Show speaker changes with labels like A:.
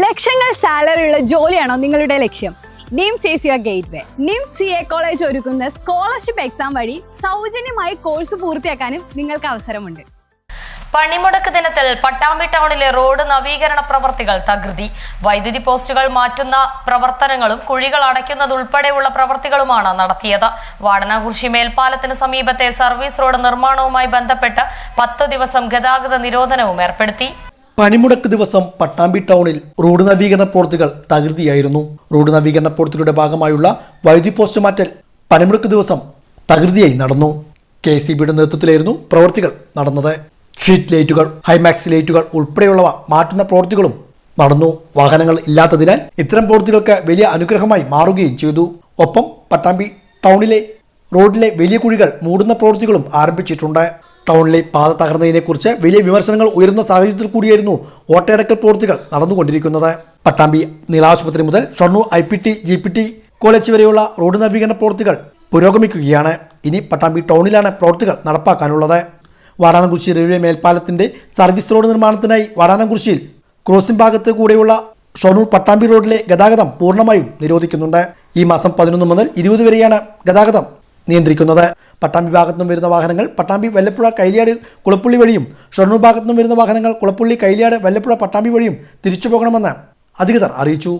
A: ലക്ഷങ്ങൾ സാലറി ഉള്ള ജോലിയാണോ നിങ്ങളുടെ ലക്ഷ്യം? NIMS is your gateway NIMS C A college ഒരുക്കുന്ന സ്കോളർഷിപ്പ് എക്സാം വഴി സൗജന്യമായി കോഴ്സ് പൂർത്തിയാക്കാനും നിങ്ങൾക്ക് അവസരമുണ്ട്.
B: പണിമുടക്ക് ദിനത്തിൽ പട്ടാമ്പി ടൗണിലെ റോഡ് നവീകരണ പ്രവർത്തികൾ തകൃതി. വൈദ്യുതി പോസ്റ്റുകൾ മാറ്റുന്ന പ്രവർത്തനങ്ങളും കുഴികൾ അടയ്ക്കുന്നതുൾപ്പെടെയുള്ള പ്രവർത്തികളുമാണ് നടത്തിയത്. വാടനാകുർശി മേൽപ്പാലത്തിന് സമീപത്തെ സർവീസ് റോഡ് നിർമ്മാണവുമായി ബന്ധപ്പെട്ട് പത്ത് ദിവസം ഗതാഗത നിരോധനവും ഏർപ്പെടുത്തി.
C: പണിമുടക്ക് ദിവസം പട്ടാമ്പി ടൗണിൽ റോഡ് നവീകരണ പ്രവൃത്തികൾ തകൃതിയായിരുന്നു. റോഡ് നവീകരണ പ്രവൃത്തിയുടെ ഭാഗമായുള്ള വൈദ്യുതി പോസ്റ്റ് മാറ്റൽ പണിമുടക്ക് ദിവസം തകൃതിയായി നടന്നു. കെ സി ബിയുടെ നേതൃത്വത്തിലായിരുന്നു പ്രവൃത്തികൾ നടന്നത്. സ്ട്രീറ്റ് ലൈറ്റുകൾ ഹൈമാക്സ് ലൈറ്റുകൾ ഉൾപ്പെടെയുള്ളവ മാറ്റുന്ന പ്രവൃത്തികളും നടന്നു. വാഹനങ്ങൾ ഇല്ലാത്തതിനാൽ ഇത്തരം പ്രവൃത്തികൾക്ക് വലിയ അനുഗ്രഹമായി മാറുകയും ചെയ്തു. ഒപ്പം പട്ടാമ്പി ടൗണിലെ റോഡിലെ വലിയ കുഴികൾ മൂടുന്ന പ്രവൃത്തികളും ആരംഭിച്ചിട്ടുണ്ട്. ടൗണിലെ പാത തകർന്നതിനെക്കുറിച്ച് വലിയ വിമർശനങ്ങൾ ഉയരുന്ന സാഹചര്യത്തിൽ കൂടിയായിരുന്നു ഓട്ടയടക്കൽ പ്രവൃത്തികൾ നടന്നുകൊണ്ടിരിക്കുന്നത്. പട്ടാമ്പി നീലാശുപത്രി മുതൽ Shoranur I P T G P T college വരെയുള്ള റോഡ് നവീകരണ പ്രവൃത്തികൾ പുരോഗമിക്കുകയാണ്. ഇനി പട്ടാമ്പി ടൗണിലാണ് പ്രവൃത്തികൾ നടപ്പാക്കാനുള്ളത്. വാടാനംകുറിശി റെയിൽവേ മേൽപ്പാലത്തിന്റെ സർവീസ് റോഡ് നിർമ്മാണത്തിനായി വാടാനംകുറിശിയിൽ ക്രോസിംഗ് ഭാഗത്ത് കൂടെയുള്ള ഷൊർണൂർ പട്ടാമ്പി റോഡിലെ ഗതാഗതം പൂർണമായും നിരോധിക്കുന്നുണ്ട്. ഈ മാസം പതിനൊന്ന് മുതൽ ഇരുപത് വരെയാണ് ഗതാഗതം നിയന്ത്രിക്കുന്നത്. പട്ടാമ്പി ഭാഗത്തു നിന്നും വരുന്ന വാഹനങ്ങൾ പട്ടാമ്പി വല്ലപ്പുഴ കൈലിയാട് കുളപ്പുള്ളി വഴിയും ഷൊർണൂർ ഭാഗത്തു നിന്നും വരുന്ന വാഹനങ്ങൾ കുളപ്പുള്ളി കൈലിയാട് വല്ലപ്പുഴ പട്ടാമ്പി വഴിയും തിരിച്ചു പോകണമെന്ന് അധികൃതർ അറിയിച്ചു.